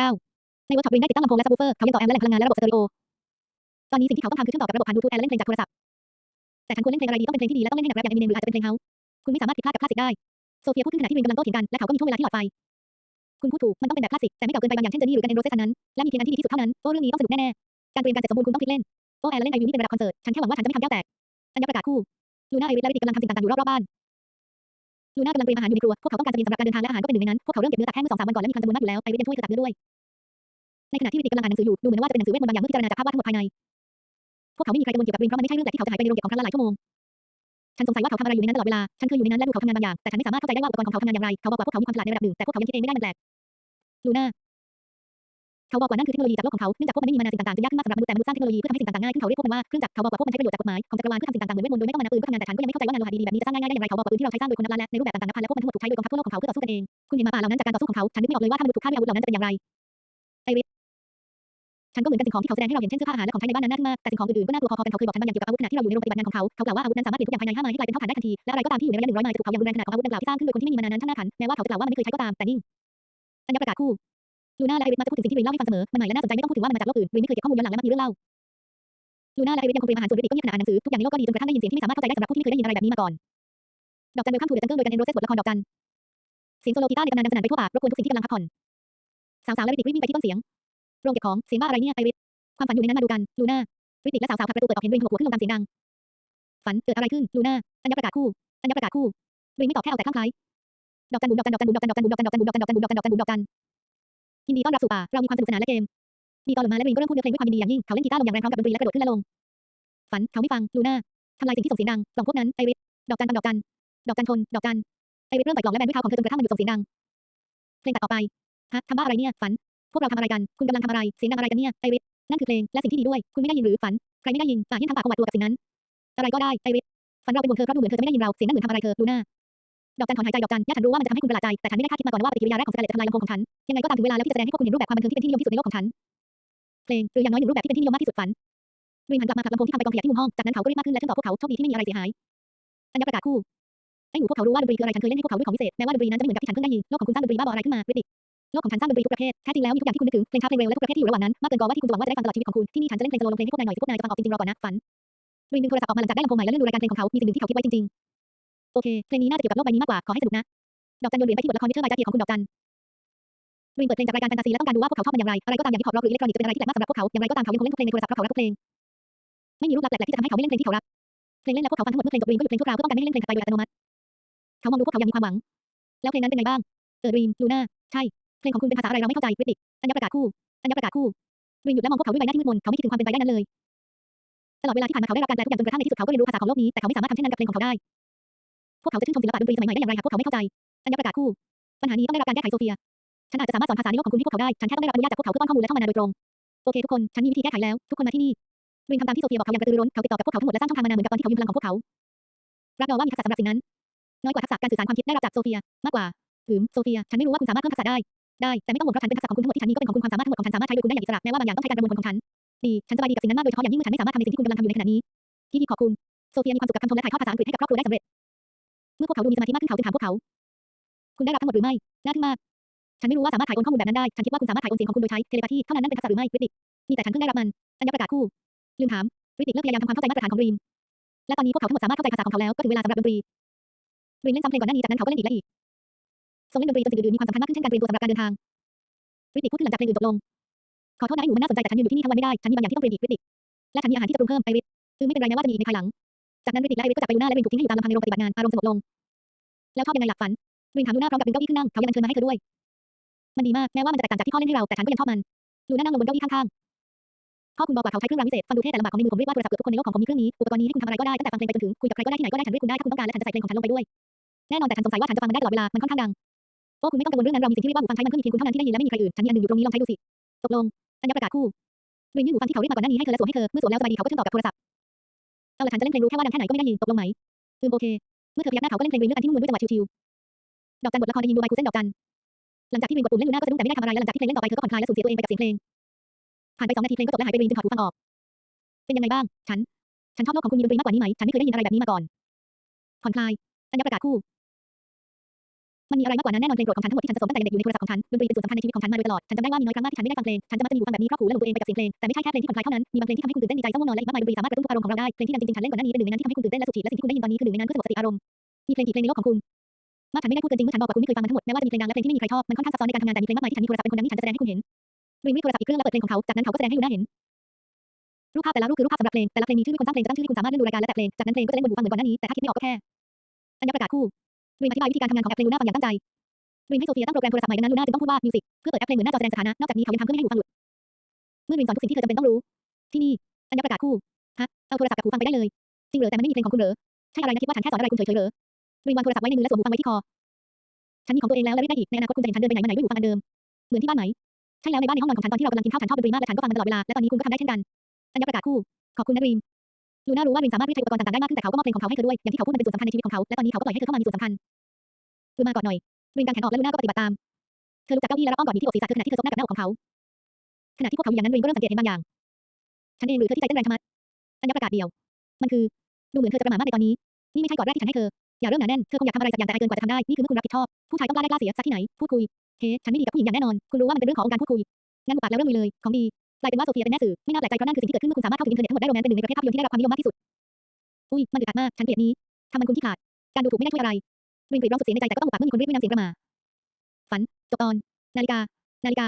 9ในเวิร์กช็อปริงได้ติดตั้งลำโพงและซับวูเฟอร์เขายังต่อแอมและแหล่งพลังงานและระบบสเตอริโอ ตอนนี้สิ่งที่เขาต้องทำคือเชื่อมต่อกับระบบผ่านบลูทูธแทนและเล่นเพลงจากโทรศัพท์ แต่ฉันควรเล่นเพลงอะไรดีต้องเป็นเพลงที่ดีและต้องเล่นให้หนักแรปอย่างมิเนมหรืออาจจะเป็นเพลงเฮาส์คุณไม่สามารถผิดพลาดกับคลาสสิกได้ โซเฟียพูดขึ้นขณะที่รินกำลังโต้เถียงกันและเขาก็มีช่วงเวลาที่หลอดไฟคุณพูดถูกมันต้องเป็นแบบคลาสสิกแต่ไม่เก่าเกินไปบางอย่างเช่นเจอนี่หรือกันเอนโรเซสันนั้นและมีเพียงอันที่ดีที่สุดเท่านั้นโอ้เรื่องนี้ต้องสนุกแน่ๆการเตรียมการเสร็จสมบูรณ์คุณต้องคลิกเล่นโอ้แอร์และเล่นไอวิวนี่เป็นระดับคอนเสิร์ตฉันแค่หวังว่าฉันจะไม่ทำแก้วแตกอัญญประกาศคู่ลูน่าไอริสและริติกกำลังทำสิ่งต่างๆอยู่รอบๆบ้าน ลูน่ากำลังเตรียมอาหารอยู่ในครัว พวกเขาต้องการจะบินสำหรับการเดินทางและอาหารก็เป็นหนึ่งในนั้น พวกเขาเริ่มเก็บเนื้อตักแห้งเมื่อสองสามวันก่อนและมีคำจำนวนมากอยู่แล้วไอริสยังช่วยเธอตักเนื้อด้วย ในขณะที่วิติกกำลังอ่านหนังสืออยู่ ดูเหมือนว่าจะเป็นหนังสือเวทมนต์บางอย่างเมื่อพิจารณาจากภาพวาดทั้งหมดภายใน พวกเขาไม่มีใครกังวลเกี่ยวกับรินเพราะมันไม่ใช่เรื่องแปลกที่เขาจะหายไปในโรงเก็บของครั้งละหลายชั่วโมงฉันสงสัยว่าเขาทำอะไรอยู่ในนั้นตลอดเวลา ฉันเคยอยู่ในนั้นและดูเขาทำงานบางอย่าง แต่ฉันไม่สามารถเข้าใจได้ว่าอุปกรณ์ของเขาทำงานอย่างไร เขาบอกว่าพวกเขามีความฉลาดในระดับหนึ่งแต่พวกเขายังคิดเองไม่ได้มันแปลก ลูน่า เขาบอกว่านั่นคือเทคโนโลยีจากโลกของเขา เนื่องจากพวกมันไม่มีมานานสิ่งต่างๆจึงยากขึ้นมากสำหรับมนุษย์แต่มนุษย์สร้างเทคโนโลยีเพื่อทำให้สิ่งต่างๆง่ายขึ้นเขาเรียกพวกมันว่าเครื่องจักรเขาบอกว่าพวกมันใช้ประโยชน์จากกฎหมายของจักรวาลเพื่อทำสิ่งต่างๆเหมือนเวทมนต์โดยไม่ต้องมานาปืนเพื่อทำงานแต่ฉันก็ยังไม่เข้าใจว่างานโลหะดีๆแบบนี้จะสร้างง่ายๆได้อย่างไรเขาบอกว่าปืนที่เราใช้สร้างโดยคนนับล้านและในรูปแบบต่างๆนับพันและพวกมันทั้งหมดถูกใช้โดยกองทัพทั่วโลกของเขาเพื่อต่อสู้กันเอง คุณเห็นหมาป่าเหล่านั้นจากการต่อสู้ของเขา ฉันนึกไม่ออกเลยว่าถ้ามนุษย์ถูกฆ่าด้วยอาวุธเหล่านั้นจะเป็นอย่างไรไอริสฉันก็เหมือนกันสิ่งของที่เขาแสดงให้เราเห็นเช่นเสื้อผ้าอาหารและของใช้ในบ้านนั้นน่ากลัวมากแต่สิ่งของอื่นๆก็น่ากลัวพอๆกันเขาเคยบอกฉันบางอย่างเกี่ยวกับอาวุธขณะที่เราอยู่ในโรงปฏิบัติงานของเขาเขากล่าวว่าอาวุธนั้นสามารถเปลี่ยนทุกอย่างภายในห้าไมล์ให้กลายเป็นเท่าฐานได้ทันทีและอะไรก็ตามที่อยู่ในระยะหนึ่งร้อยไมล์จะถูกเผาอย่างรุนแรงขนาดของอาวุธดังกล่าวที่สร้างขึ้นโดยคนที่ไม่มีมานานนั้นช่างน่าขันแม้ว่าเขาจะกล่าวว่ามันไม่เคยใช้ก็ตามแต่นิ่งอัญญประกาศคู่ ลูน่าและไอริสมักจะพูดถึงสิ่งที่รินเล่าให้ฟังเสมอ มันใหม่และน่าสนใจไม่ต้องพูดถึงว่ามันมาจากโลกอื่นรินไม่เคยเก็บข้อมูลย้อนหลังและมักมีเรื่องเล่าลูน่าและไอริสยังคงเตรียมอาหารส่วนริติกก็เงียบขณะอ่านหนังสือทุกอย่างในโลกก็ดีจนกระทั่งได้ยินเสียงที่ไม่สามารถเข้าใจได้สำหรับผู้ที่ไม่เคยได้ยินอะไรแบบนี้มาก่อนดอกจันเวลคัมทูเดอะจังเกิลโดยกันเอนโรเซสบทละครดอกจันเสียงโซโลกีตาร์ในตำนานดังสนั่นไปทั่วป่ารบกวนทุกสิ่งที่กำลังพักผ่อนสาวๆและริติกวิ่งไปที่ต้นเสียงโรงเก็บของเสียงบ้าอะไรเนี่ยไอริสความฝันอยู่ในนั้นมาดูกันลูน่าริติกและสาวๆผลักประตูเปิดออกเห็นรินหัวขึ้นลงตามเสียงดังฝันเกิดอะไรขึ้นลูน่าอัญญประกาศคู่อัญญประกาศคู่รินไม่ตอบแค่เอาแต่ข้างคล้ายดอกจันบุ๋มดอกจันดอกจันบุ๋มดอกจันดอกจันบุ๋มดอกจันดอกจันบุ๋มดอกจันดอกจันบุ๋มดอกจันดอกจันดอกจัน ยินดีต้อนรับสู่ป่า เรามีความสนุกสนานและเกม มีตอนลงมาและรินก็เริ่มพูดเนื้อเพลงด้วยความยินดีอย่างยิ่ง เขาเล่นกีตาร์ลงอย่างแรงพร้อมกับดนตรีและกระโดดขึ้นและลง ฝัน เขาไม่ฟัง ลูน่าทำลายสิ่งที่ส่งเสียงดังกล่องพวกนั้นไอริสดอกจันฟังดอกจันดอกจันทน ดอกจันไอริสเริ่มต่อยกล่องและแบนด้วยเท้าของเธอจนกระทั่งมันหยุดส่งเสียงดัง เพลงตัดต่อไปฮะทำบ้าอะไรเนี่ย ฝัน พวกเราทำอะไรกัน คุณกำลังทำอะไร เสียงดังอะไรกันเนี่ย ไอริสนั่นคือเพลง และสิ่งที่ดีด้วย คุณไม่ได้ยินหรือฝัน ใครไม่ได้ยินป่ายิ่งทำปากของหวาดกลัวกับสิ่งนั้น อะไรก็ได้ ไอริสฝันเราเป็นห่วงเธอเพราะดูเหมือนเธอจะไม่ได้ยินเรา เสียงนั่นเหมือนทำอะไรเธอ ลูน่า ดอกจันถอนหายใจดอกจันย่าฉันรู้ว่ามันจะทำให้คุณประหลาดใจ แต่ฉันไม่ได้คาดคิดมาก่อนว่าปฏิกิริยาแรกของสกาเลตจะทำลายลำโพงของฉัน ยังไงก็ตามถึงเวลาแล้วที่จะแสดงให้พวกคุณเห็นรูปแบบความบันเทิงที่เป็นที่นิยมที่สุดในโลกของฉัน เพลงหรืออย่างน้อยหนึ่งรูปแบบที่เป็นที่นิยมมากที่สุดฝันรินหันกลับมาผลักลำโพงที่ทำไปกองขยะที่มุมห้อง จากนั้นเขาก็รีบมากขึ้นและขึ้นต่อพวกเขาโชคดีที่ไม่มีอะไรเสียหายอัญญประกาศคู่ไอ้หนูพวกเขารู้ว่าดนตรีคืออะไรฉันเคยเล่นให้พวกเขาด้วยของพิเศษแม้ว่าดนตรีนั้นจะไม่เหมือนกับที่ฉันเพิ่งได้ยินโลกของคุณสร้างดนตรีบ้าบออะไรขึ้นมาริติโลกของฉันสร้างดนตรีทุกประเภทแท้จริงแล้วมีทุกอย่างที่คุณนึกถึงเพลงช้าเพลงเร็วและทุกประเภทที่อยู่ระหว่างนั้นมากเกินกว่าที่คุณจะหวังว่าจะได้ฟังตลอดชีวิตของคุณที่นี่ฉันจะเล่นเพลงสโลว์ลงเพลงให้พวกนายหน่อยสิพวกนายจะฟังออกจริงๆรอก่อนนะฝันรินดึงโทรศัพท์ออกมาหลังจากได้ลำโพงใหม่และเลื่อนดูรายการเพลงของเขามีสิ่งหนึ่งที่เขาคิดไว้จริงๆ โอเค เพลงนี้น่าจะเกี่ยวกับโลกใบนี้มากกว่า ขอให้สนุกนะ ดอกจันโยนเหรียญไปที่บทละครมิเตอร์ไบจักเกียของคุณดอกจันรินเปิดเพลงจากรายการแฟนตาซีและต้องการดูว่าพวกเขาชอบมันอย่างไร อะไรก็ตามอย่างที่พอปร็อกหรืออิเล็กทรอนิกส์จะเป็นอะไรที่แปลกมากสำหรับพวกเขา อย่างไรก็ตามเขายังคงเล่นทุกเพลงในโทรศัพท์เพราะเขารักทุกเพลง ไม่มีรูปลักษณ์แปลกๆที่จะทำให้เขาไม่เล่นเพลงที่เขารัก เพลงเล่นและพวกเขาฟังทั้งหมดเมื่อเพลงจบรินก็หยุดเพลงชั่วคราวเพื่อป้องกันไม่ให้เล่นเพลงถัดไปโดยอัตโนมัติ เขามองดูพวกเขาย่างมีความหวัง แล้วเพลงนั้นเป็นไงบ้าง เออรีมลูน่า ใช่ เพลงของคุณเป็นภาษาอะไรเราไม่เข้าใจวิติกอัญญประกาศคู่ อัญญประกาศคู่รีมหยุดแล้วมองพวกเขาด้วยใบหน้าที่มืดมนเขาไม่คิดถึงความเป็นไปได้นั้นเลย ตลอดเวลาที่ผ่านมาเขาได้รับการแปลทุกอย่างจนกระทั่งในที่สุดเขาก็เรียนรู้ภาษาของโลกนี้แต่เขาไม่สามารถทำเช่นนั้นกับเพลงของเขาได้ พวกเขาจะชื่นชมศิลปะดนตรีสมัยใหม่ได้อย่างไรหากพวกเขาไม่เข้าใจอัญญประกาศคู่ ปัญหานี้ต้องได้รับการแก้ไขโซเฟีย ฉันอาจจะสามารถสอนภาษาในโลกของคุณให้พวกเขาได้ ฉันแค่ต้องได้รับอนุญาตจากพวกเขาเพื่อป้อนข้อมูลและเข้ามานาโดยตรง โอเคทุกคน ฉันมีวิธีแก้ไขแล้ว ทุกคนมาที่นี่รินทำตามที่โซเฟียบอกเขาอย่างกระตือรือร้น เขาติดต่อกับพวกเขาทั้งหมดและสร้างช่องทางมานาเหมือนกับตอนที่เขายืมพลังของพวกเขา รับรองว่ามีทักษะสำหรับสิ่งนั้น น้อยกว่าทักษะการสื่อสารความคิดได้รับจากโซเฟีย มากกว่าหืมโซเฟีย ฉันไม่รู้ว่าคุณสามารถเพิ่มทักษะได้ ได้ แต่ไม่ต้องห่วงเพราะฉันเป็นทักษะของคุณทั้งหมดที่ฉันมีก็เป็นของคุณความสามารถทั้งหมดของฉันสามารถใช้โดยคุณได้อย่างอิสระแม้ว่าบางอย่างต้องใช้การประมวลผลของฉันดีฉันสบายดีกับสิ่งนั้นมากโดยเฉพาะอย่างยิ่งเมื่อฉันไม่สามารถทำในสิ่งที่คุณกำลังทำอยู่ในขณะนี้ที่ขอบคุณโซเฟียมีความสุขกับคำชมและถ่ายทอดภาษาอังกฤษให้กับครอบครัวได้สำเร็จ เมื่อพวกเขาดูมีสมาธิมากขึ้นเขาจึงถามพวกเขา คุณได้รับทั้งหมดหรือไม่ น่าทึ่งมาก ฉันไม่รู้ว่าสามารถถ่ายโอนข้อมูลแบบนั้นได้ ฉันคิดว่าคุณสามารถถ่ายโอนเสียงของคุณโดยใช้เทเลพาธีเท่านั้นนั่นเป็นทักษะหรือไม่วิติกมีแต่ฉันเพิ่งได้รับมันอัญญประกาศคู่ ลืมถามวิติกเลิกพยายามทำความเข้าใจมาตรฐานของรีนและตอนนี้พวกเขาทั้งหมดสามารถเข้าใจภาษาของเขาแล้วก็ถึงเวลาสำหรับดนตรีรีนเล่นซ้ำเพลงก่อนหน้านี้จากนั้นเขาก็เล่นอีกและอีกทรงเล่นดนตรีจนสิ่งอื่นๆมีความสำคัญมากขึ้นเช่นการเตรียมตัวสำหรับการเดินทางวิติกพูดขึ้นหลังจากเพลงอื่นจบลงขอโทษนะหนูมันน่าสนใจแต่ฉันยืนอยู่ที่นี่ทั้งวันไม่ได้ฉันมีบางอย่างที่ต้องเตรียมอีกวิติกและฉันมีอาหารที่จะปรุงเพิ่มไอริสคือไม่เป็นไรแม้ว่าจะมีอีกในภายหลัง จากนั้นวิติกและไอริสก็จากไปลูน่าและรินถูกทิ้งให้อยู่ตามลำพังในโรงปฏิบัติงานอารมณ์สงบลง แล้วชอบยังไงหลับฝันรินถามลูน่าพร้อมกับดึงเก้าอี้ขึ้นนั่งเขายังเชิญมาให้เธอด้วย มันดีมากแม้ว่ามันจะแตกต่างจากที่พ่อเล่นให้เราแต่ฉันก็ยังชอบมันลูน่านั่งลงบนเก้าอี้ข้างๆพ่อคุณบอกว่าเขาใช้เครื่องรางวิเศษฟังดูเท่แต่ลำบากของในมือผมเรียกว่าโทรศัพท์เกือบทุกคนในโลกของผมมีเครื่องนี้อุปกรณ์นี้ให้คุณทำอะไรก็ได้ตั้งแต่ฟังเพลงไปจนถึงคุยกับใครก็ได้ที่ไหนก็ได้ฉันเรียกคุณได้ถ้าคุณต้องการและฉันจะใส่เพลงของฉันลงไปด้วยแน่นอนแต่ฉันสงสัยว่าฉันจะฟังมันได้ตลอดเวลามันค่อนข้างดังโอ้คุณไม่ต้องกังวลเรื่องนั้นเรามีสิ่งที่เรียกว่าหูฟังใช้มันเพิ่งมีเพียงคุณเท่านั้นที่ได้ยินและไม่มีใครอื่นฉันมีอันหนึ่งอยู่ตรงนี้ลองใช้ดูสิตกลงอัญญประกาศคู่รินยื่นหูฟังที่เขาเรียกมาก่อนหน้านี้ให้เธอและสวมให้เธอเมื่อสวมแล้วสบายดีเขาก็เชื่อมต่อกับโทรศัพท์ เอาละฉันจะเล่นเพลงรู้แค่ว่าดังแค่ไหนก็ไม่ได้ยินตกลงไหมอืมโอเค เมื่อเธอพยักหน้าเขาก็เล่นเพลงรินด้วยกันที่มนวลด้วยจังหวะชิวๆดอกจันบทละครได้ยินดูใบคูเส้นดอกจันหลังจากที่รินกดปุ่มเล่นลูน่าก็สะดุ้งแต่ไม่ได้ทำอะไรและหลังจากที่เพลงเล่นต่อไปเธอก็ผ่อนคลายและสูญเสียตัวเองไปกับเสียงเพลง ผ่านไปสองนาทีเพลงก็จบและหายไปรินจึงถอดหูฟังออก เป็นยังไงบ้าง ฉัน ฉันชอบโลกของคุณมีดนตรีมากกว่านี้ไหม ฉันไม่เคยได้ยินอะไรแบบนี้มาก่อนผ่อนคลายอัญญประกาศคู่ มันมีอะไรมากกว่านั้นแน่นอนเพลงโปรดของฉันทั้งหมดที่ฉันสะสมตั้งแต่ยังเด็กอยู่ในโทรศัพท์ของฉันดนตรีเป็นส่วนสำคัญในชีวิตของฉันมาโดยตลอดฉันจำได้ว่ามีน้อยครั้งมากที่ฉันไม่ได้ฟังเพลงฉันจะมักจะมีหูฟังแบบนี้ครอบหูและหลงตัวเองไปกับเสียงเพลงแต่ไม่ใช่แค่เพลงที่ผ่อนคลายเท่านั้นมีบางเพลงที่ทำให้คุณตื่นเต้นดีใจเศร้าง่วงนอนและอีกมากมายดนตรีสามารถกระตุ้นทุกอารมณ์ของเราได้เพลงที่ดังจริงๆฉันเล่นก่อนหน้านี้เป็นหนึ่งในนั้นที่ทำให้คุณตื่นเต้นและสุดขีดและสิ่งที่คุณได้ยินตอนนี้คือหนึ่งในนั้นเพื่อสงบสติอารมณ์มีเพลงกี่เพลงในโลกของคุณมากฉันไม่ได้พูดเกินจริงเมื่อฉันบอกว่าคุณไม่เคยฟังมันทั้งหมดแม้ว่าจะมีเพลงดังและเพลงที่ไม่มีใครชอบมันค่อนข้างซับซ้อนในการทำงานแต่มีเพลงมากมายที่ฉันมีโทรศัพท์เป็นคนดังที่ฉันจะแสดงให้คุณเห็นรีวิวโทรศัพท์อีกเครื่องแล้วเปิดเพลงของเขาจากนั้นเขาก็แสดงให้ลูน่าเห็นรูปภาพแต่ละรูปคือรูปภาพสำหรับเพลงแต่ละเพลงมีชื่อที่คนสร้างเพลงจะตั้งชื่อให้คุณสามารถเลื่อนดูรายการและแต่เพลงจากนั้นเพลงก็จะเล่นบนหูฟังเหมือนก่อนหน้านี้แต่ถ้าคิดไม่ออกก็แค่อัญญประกาศคู่ รีมอธิบายวิธีการทำงานของแอปเพลงลูน่าฟังอย่างตั้งใจรีมให้โซเฟียตั้งโปรแกรมโทรศัพท์ใหม่ดังนั้นลูน่าจึงต้องพูดว่า music เพื่อเปิดแอปเพลงเหมือนหน้าจอแสดงสถานะนอกจากนี้เขายังทำเพื่อไม่ให้หูฟังหลุดเมื่อรีมสอนทุกสิ่งที่เธอจำเป็นต้องรู้ที่นี่อัญญประกาศคู่ฮะเอาโทรศัพท์กับหูฟังไปได้เลยจริงเหรอแต่มันไม่มีเพลงของคุณเหรอใช่อะไรนะคิดว่าฉันแค่สอนอะไรคุณเฉยๆเหรอรีมวางโทรศัพท์ไว้ในมือและสวมหูฟังไว้ที่คอฉันมีของตัวเองแล้วและเรียกได้อีกในอนาคตคุณจะเห็นฉันเดินไปไหนมาไหนด้วยหูฟังอันเดิมเหมือนที่บ้านไหมใช่แล้วในบ้านในห้องนอนของฉันตอนที่เรากำลังกินข้าวฉันชอบดนตรีมากและฉันก็ฟังมันตลอดเวลาและตอนนี้คุณก็ทำได้เช่นกันอัญญประกาศคู่ขอบคุณนะรีมลูน่ารู้ว่ารินสามารถเรียกใช้อุปกรณ์ต่างๆได้มากขึ้นแต่เขาก็มอบเพลงของเขาให้เธอด้วยอย่างที่เขาพูดมันเป็นส่วนสำคัญในชีวิตของเขาและตอนนี้เขาก็ปล่อยให้เธอเข้ามามีส่วนสำคัญ คือมาก่อนหน่อยรินกางแขนออกและลูน่าก็ปฏิบัติตาม เธอลุกจากเก้าอี้และรับอ้อมกอดหมีที่อกศีรษะเธอขณะที่เธอซบหน้ากับหน้าอกของเขา ขณะที่พวกเขาอยู่อย่างนั้นรินก็เริ่มสังเกตเห็นบางอย่าง ฉันเองหรือเธอที่ใจเต้นแรงชะมัดอัญญประกาศเดียว มันคือ ดูเหมือนเธอจะประม่ามากในตอนนี้ นี่ไม่ใช่กอดแรกที่ฉันให้เธอ อย่าเริ่มหนาแน่น เธอคงอยากทำอะไรสักอย่างแต่อายเกินกว่าจะทำได้ นี่คือเมื่อคุณรับผิดชอบ ผู้ชายต้องกล้าได้กล้าเสียสักที่ไหน พูดคุย เฮ้ฉันไม่ดีกับผู้หญิงอย่างแน่นอน คุณรู้ว่ามันเป็นเรื่องของการพูดคุย งั้นบุปากแล้วเริ่มลุยเลย ของดีกลายเป็นว่าโซเฟียเป็นแม่สื่อ ไม่น่าแปลกใจเพราะนั่นคือสิ่งที่เกิดขึ้นเมื่อคุณสามารถเข้าถึงอินเทอร์เน็ตทั้งหมดได้โรแมนเป็นหนึ่งในประเภทภาพยนตร์ที่ได้รับความนิยมมากที่สุด อุ้ย มันอึดอัดมาก ฉันเกลียดนี้ทำมันคุณที่ขาด การดูถูกไม่ได้ช่วยอะไร ริงกรีดร้องสุดเสียงในใจแต่ก็ต้องหุบปากเมื่อมีคนเรียกไม่นำเสียงกระมา ฝัน จบตอน นาฬิกา นาฬิกา